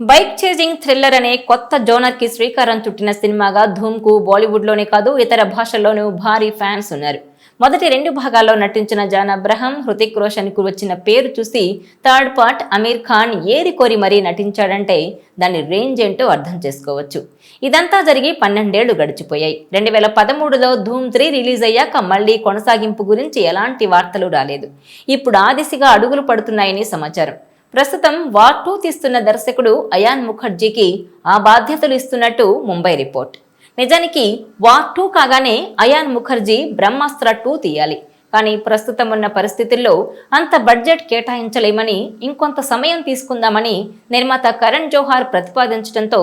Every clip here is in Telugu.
బైక్ చేజింగ్ థ్రిల్లర్ అనే కొత్త జోనర్కి శ్రీకారం చుట్టిన సినిమాగా ధూమ్కు బాలీవుడ్లోనే కాదు ఇతర భాషల్లోనూ భారీ ఫ్యాన్స్ ఉన్నారు. మొదటి రెండు భాగాల్లో నటించిన జాన్ అబ్రహం హృతిక్ రోషన్కు వచ్చిన పేరు చూసి థర్డ్ పార్ట్ అమీర్ ఖాన్ ఏరి కోరి మరీ నటించాడంటే దాని రేంజ్ ఏంటో అర్థం చేసుకోవచ్చు. ఇదంతా జరిగి పన్నెండేళ్ళు గడిచిపోయాయి. రెండు వేల పదమూడులో ధూమ్ త్రీ రిలీజ్ అయ్యాక మళ్ళీ కొనసాగింపు గురించి ఎలాంటి వార్తలు రాలేదు. ఇప్పుడు ఆ దిశగా అడుగులు పడుతున్నాయని సమాచారం. ప్రస్తుతం వార్ టూ తీస్తున్న దర్శకుడు అయాన్ ముఖర్జీకి ఆ బాధ్యతలు ఇస్తున్నట్టు ముంబై రిపోర్ట్. నిజానికి వార్ టూ కాగానే అయాన్ ముఖర్జీ బ్రహ్మాస్త్ర టూ తీయాలి. కానీ ప్రస్తుతం ఉన్న పరిస్థితుల్లో అంత బడ్జెట్ కేటాయించలేమని ఇంకొంత సమయం తీసుకుందామని నిర్మాత కరణ్ జోహార్ ప్రతిపాదించడంతో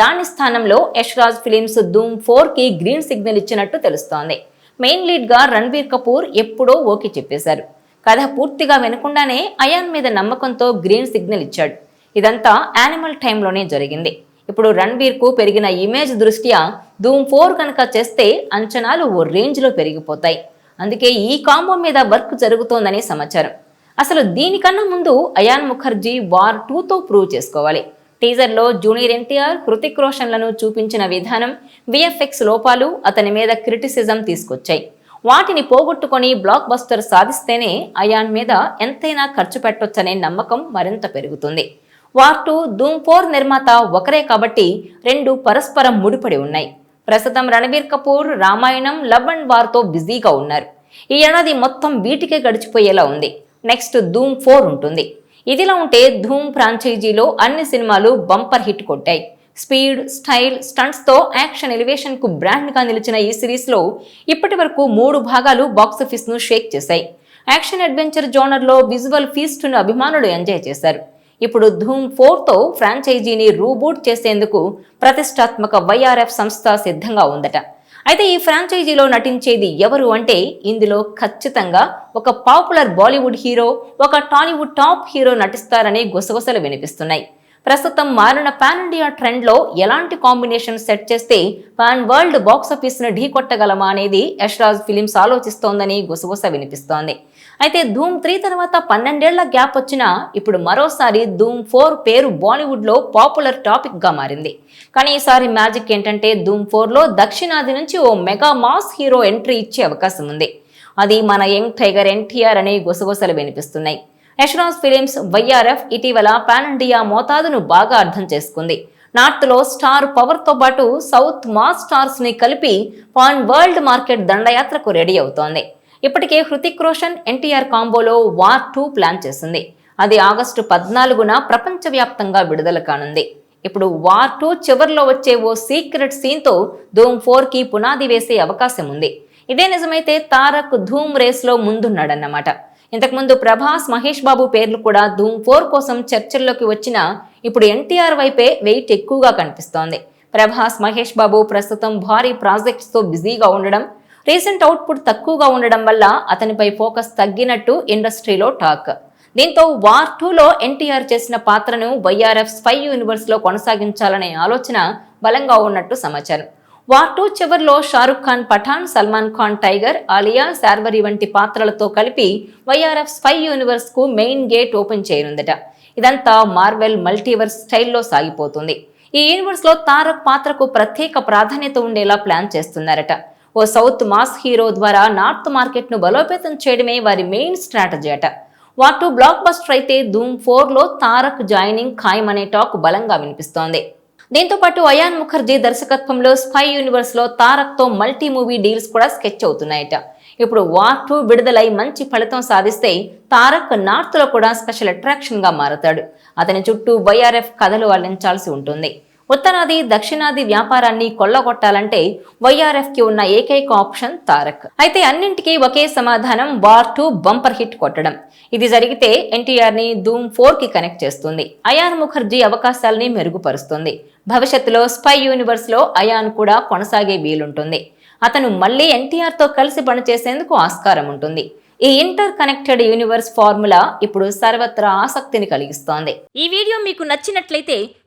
దాని స్థానంలో యష్రాజ్ ఫిలిమ్స్ ధూమ్ ఫోర్కి గ్రీన్ సిగ్నల్ ఇచ్చినట్టు తెలుస్తోంది. మెయిన్ లీడ్గా రణ్బీర్ కపూర్ ఎప్పుడో ఓకే చెప్పేశారు. కథ పూర్తిగా వినకుండానే అయాన్ మీద నమ్మకంతో గ్రీన్ సిగ్నల్ ఇచ్చాడు. ఇదంతా యానిమల్ టైంలోనే జరిగింది. ఇప్పుడు రణ్బీర్కు పెరిగిన ఇమేజ్ దృష్ట్యా ధూమ్ ఫోర్ కనుక చేస్తే అంచనాలు ఓ రేంజ్లో పెరిగిపోతాయి. అందుకే ఈ కాంబో మీద వర్క్ జరుగుతోందని సమాచారం. అసలు దీనికన్నా ముందు అయాన్ ముఖర్జీ వార్ టూతో ప్రూవ్ చేసుకోవాలి. టీజర్లో జూనియర్ ఎన్టీఆర్ కృతిక్ రోషన్లను చూపించిన విధానం విఎఫ్ఎక్స్ లోపాలు అతని మీద క్రిటిసిజం తీసుకొచ్చాయి. వాటిని పోగొట్టుకొని బ్లాక్ బస్టర్ సాధిస్తేనే అయాన్ మీద ఎంతైనా ఖర్చు పెట్టొచ్చనే నమ్మకం మరింత పెరుగుతుంది. వార్ టూ ధూమ్ ఫోర్ నిర్మాత ఒకరే కాబట్టి రెండు పరస్పరం ముడిపడి ఉన్నాయి. ప్రస్తుతం రణబీర్ కపూర్ రామాయణం లవ్ అండ్ వార్తో బిజీగా ఉన్నారు. ఈ ఏడాది మొత్తం వీటికే గడిచిపోయేలా ఉంది. నెక్స్ట్ ధూమ్ ఫోర్ ఉంటుంది. ఇదిలా ఉంటే ధూమ్ ఫ్రాంచైజీలో అన్ని సినిమాలు బంపర్ హిట్ కొట్టాయి. స్పీడ్ స్టైల్ స్టంట్స్తో యాక్షన్ ఎలివేషన్కు బ్రాండ్గా నిలిచిన ఈ సిరీస్లో ఇప్పటి వరకు మూడు భాగాలు బాక్సాఫీస్ను షేక్ చేశాయి. యాక్షన్ అడ్వెంచర్ జోనర్లో విజువల్ ఫీస్ట్ను అభిమానులు ఎంజాయ్ చేశారు. ఇప్పుడు ధూమ్ ఫోర్తో ఫ్రాంచైజీని రూబూట్ చేసేందుకు ప్రతిష్టాత్మక వైఆర్ఎఫ్ సంస్థ సిద్ధంగా ఉందట. అయితే ఈ ఫ్రాంచైజీలో నటించేది ఎవరు అంటే ఇందులో ఖచ్చితంగా ఒక పాపులర్ బాలీవుడ్ హీరో ఒక టాలీవుడ్ టాప్ హీరో నటిస్తారనే గుసగుసలు వినిపిస్తున్నాయి. ప్రస్తుతం మారిన పాన్ ఇండియా ట్రెండ్లో ఎలాంటి కాంబినేషన్ సెట్ చేస్తే పాన్ వరల్డ్ బాక్సాఫీస్ను ఢీకొట్టగలమా అనేది యశ్రాజ్ ఫిలిమ్స్ ఆలోచిస్తోందని గుసగుస వినిపిస్తోంది. అయితే ధూమ్ త్రీ తర్వాత పన్నెండేళ్ళ గ్యాప్ వచ్చినా ఇప్పుడు మరోసారి ధూమ్ ఫోర్ పేరు బాలీవుడ్లో పాపులర్ టాపిక్గా మారింది. కానీ ఈసారి మ్యాజిక్ ఏంటంటే ధూమ్ ఫోర్లో దక్షిణాది నుంచి ఓ మెగా మాస్ హీరో ఎంట్రీ ఇచ్చే అవకాశం ఉంది. అది మన యంగ్ టైగర్ ఎన్టీఆర్ అనే గుసగుసలు వినిపిస్తున్నాయి. యశ్రాజ్ ఫిలిమ్స్ వైఆర్ఎఫ్ ఇటీవల పాన్ ఇండియా మోతాదును బాగా అర్థం చేసుకుంది. నార్త్లో స్టార్ పవర్తో పాటు సౌత్ మాస్ స్టార్స్ని కలిపి పాన్ వరల్డ్ మార్కెట్ దండయాత్రకు రెడీ అవుతోంది. ఇప్పటికే హృతిక్ రోషన్ ఎన్టీఆర్ కాంబోలో వార్ టూ ప్లాన్ చేసింది. అది ఆగస్టు పద్నాలుగున ప్రపంచవ్యాప్తంగా విడుదల కానుంది. ఇప్పుడు వార్ టూ చివరిలో వచ్చే ఓ సీక్రెట్ సీన్తో ధూమ్ ఫోర్కి పునాది వేసే అవకాశం ఉంది. ఇదే నిజమైతే తారక్ ధూమ్ రేస్లో ముందున్నాడన్నమాట. ఇంతకుముందు ప్రభాస్ మహేష్ బాబు పేర్లు కూడా ధూమ్ ఫోర్ కోసం చర్చల్లోకి వచ్చిన ఇప్పుడు ఎన్టీఆర్ వైపే వెయిట్ ఎక్కువగా కనిపిస్తోంది. ప్రభాస్ మహేష్ బాబు ప్రస్తుతం భారీ ప్రాజెక్ట్స్తో బిజీగా ఉండడం రీసెంట్ అవుట్పుట్ తక్కువగా ఉండడం వల్ల అతనిపై ఫోకస్ తగ్గినట్టు ఇండస్ట్రీలో టాక్. దీంతో వార్ టూలో ఎన్టీఆర్ చేసిన పాత్రను వైఆర్ఎఫ్ స్పై యూనివర్స్లో కొనసాగించాలనే ఆలోచన బలంగా ఉన్నట్టు సమాచారం. వార్ టూ చివరిలో షారుఖ్ ఖాన్ పఠాన్ సల్మాన్ ఖాన్ టైగర్ ఆలియా శార్వరి వంటి పాత్రలతో కలిపి వైఆర్ఎఫ్ స్పై యూనివర్స్కు మెయిన్ గేట్ ఓపెన్ చేయనుందట. ఇదంతా మార్వెల్ మల్టీవర్స్ స్టైల్లో సాగిపోతుంది. ఈ యూనివర్స్లో తారక్ పాత్రకు ప్రత్యేక ప్రాధాన్యత ఉండేలా ప్లాన్ చేస్తున్నారట. ఓ సౌత్ మాస్ హీరో ద్వారా నార్త్ మార్కెట్ను బలోపేతం చేయడమే వారి మెయిన్ స్ట్రాటజీ అట. వాటు టూ బ్లాక్ బస్టర్ అయితే ధూమ్ ఫోర్లో తారక్ జాయినింగ్ ఖాయం అనే టాక్ బలంగా వినిపిస్తోంది. దీంతో పాటు అయాన్ ముఖర్జీ దర్శకత్వంలో స్పై యూనివర్స్లో తారక్తో మల్టీ మూవీ డీల్స్ కూడా స్కెచ్ అవుతున్నాయట. ఇప్పుడు వార్ టూ విడుదలై మంచి ఫలితం సాధిస్తే తారక్ నార్త్లో కూడా స్పెషల్ అట్రాక్షన్గా మారతాడు. అతని చుట్టూ వైఆర్ఎఫ్ కథలు అల్లించాల్సి ఉంటుంది. ఉత్తరాది దక్షిణాది వ్యాపారాన్ని కొల్లగొట్టాలంటే వైఆర్ఎఫ్కి ఉన్న ఏకైక ఆప్షన్ తారక్. అయితే అన్నింటికీ ఒకే సమాధానం వార్ టూ బంపర్ హిట్ కొట్టడం. ఇది జరిగితే ఎన్టీఆర్ని ధూమ్ ఫోర్కి కనెక్ట్ చేస్తుంది. అయాన్ ముఖర్జీ అవకాశాలని మెరుగుపరుస్తుంది. భవిష్యత్తులో స్పై యూనివర్స్లో అయాన్ కూడా కొనసాగే వీలుంటుంది. అతను మళ్ళీ ఎన్టీఆర్తో కలిసి పనిచేసేందుకు ఆస్కారం ఉంటుంది. ఈ ఇంటర్ కనెక్టెడ్ యూనివర్స్ ఫార్ములా ఇప్పుడు సర్వత్రా ఆసక్తిని కలిగిస్తోంది. ఈ వీడియో మీకు నచ్చినట్లయితే